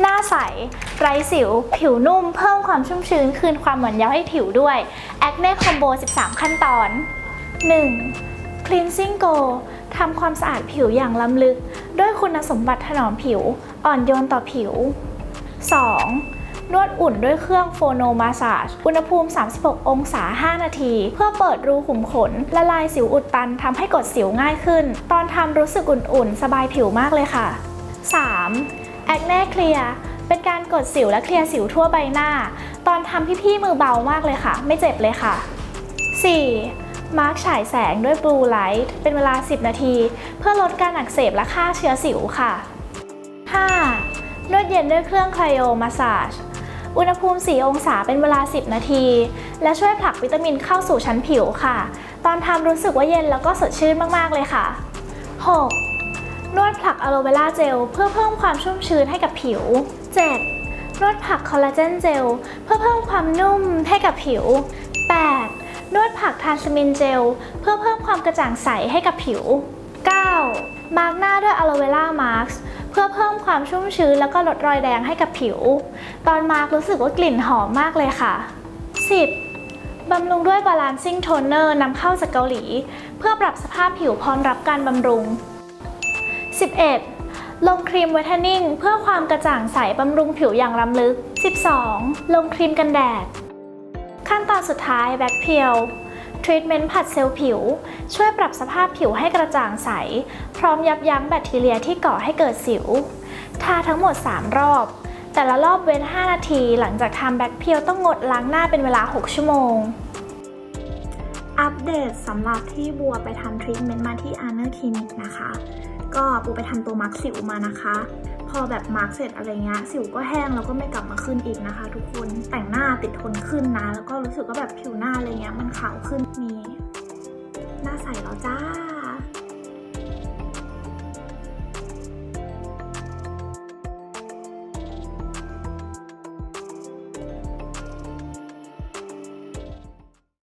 หน้าใส ไร้สิว ผิวนุ่ม เพิ่มความชุ่มชื้น คืนความหวานเยาว์ให้ผิวด้วย Acne Combo 13 ขั้นตอน 1. Cleansing Go ทำความสะอาดผิวอย่างล้ำลึก ด้วยคุณสมบัติถนอมผิว อ่อนโยนต่อผิว 2. นวดอุ่นด้วยเครื่องโฟโนมาสาจอุณหภูมิ 36 องศา 5 นาที เพื่อเปิดรูขุมขน ละลายสิวอุดตันทำให้กดสิวง่ายขึ้น ตอนทำรู้สึกอุ่นๆ สบายผิวมากเลยค่ะ 3. แอคเน่เคลียร์เป็นการกดสิวและเคลียร์สิวทั่วใบหน้า ตอนทำพี่ๆมือเบามากเลยค่ะ ไม่เจ็บเลยค่ะ 4. มาร์กฉายแสงด้วยบลูไลท์เป็นเวลา 10 นาที เพื่อลดการอักเสบและฆ่าเชื้อสิวค่ะ 5. นวดเย็นด้วยเครื่องไคลโอมาสาจอุณหภูมิ 4 องศาเป็นเวลา 10 นาที และช่วยผลักวิตามินเข้าสู่ชั้นผิวค่ะ ตอนทำรู้สึกว่าเย็นแล้วก็สดชื่นมาก ๆ เลยค่ะ 6. นวดผลักอะโลเวราเจลเพื่อเพิ่มความชุ่มชื้นให้กับผิว 7. นวดผักคอลลาเจนเจลเพื่อเพิ่มความนุ่มให้กับผิว 8. นวดผักทานสมินเจลเพื่อเพิ่มความกระจ่างใสให้กับผิว 9. มาร์กหน้าด้วยอะโลเวรามาร์กเพื่อเพิ่มความชุ่มชื้นแล้วก็ลดรอยแดงให้กับผิว ตอนมาร์กรู้สึกว่ากลิ่นหอมมากเลยค่ะ 10. บำรุงด้วย Balancing Toner นำเข้าจากเกาหลี เพื่อปรับสภาพผิวพร้อมรับการบำรุง 11. ลงครีมเวทเทนนิ่งเพื่อความกระจ่างใสบำรุงผิวอย่างล้ำลึก 12. ลงครีมกันแดด ขั้นตอนสุดท้ายแบ็คเพียวทรีทเมนต์ผัดเซลล์ผิว ช่วยปรับสภาพผิวให้กระจ่างใส พร้อมยับยั้งแบคทีเรียที่ก่อให้เกิดสิว ทาทั้งหมด 3 รอบ แต่ละรอบเว้น 5 นาที หลังจากทำแบ็คเพียวต้องงดล้างหน้าเป็นเวลา 6 ชั่วโมง อัปเดตสำหรับที่บัวไปทำทรีทเมนต์มาที่อาร์เนอร์คลินิกนะคะ ก็ปูไปทำตัวมาร์กสิวมานะคะ พอแบบมาร์กเสร็จอะไรเงี้ยสิวก็แห้งแล้วก็ไม่กลับมาขึ้นอีกนะคะ ทุกคนแต่งหน้าติดทนขึ้นนะ แล้วก็รู้สึกว่าแบบผิวหน้าอะไรเงี้ยมันขาวขึ้นมีหน้าใสแล้วจ้า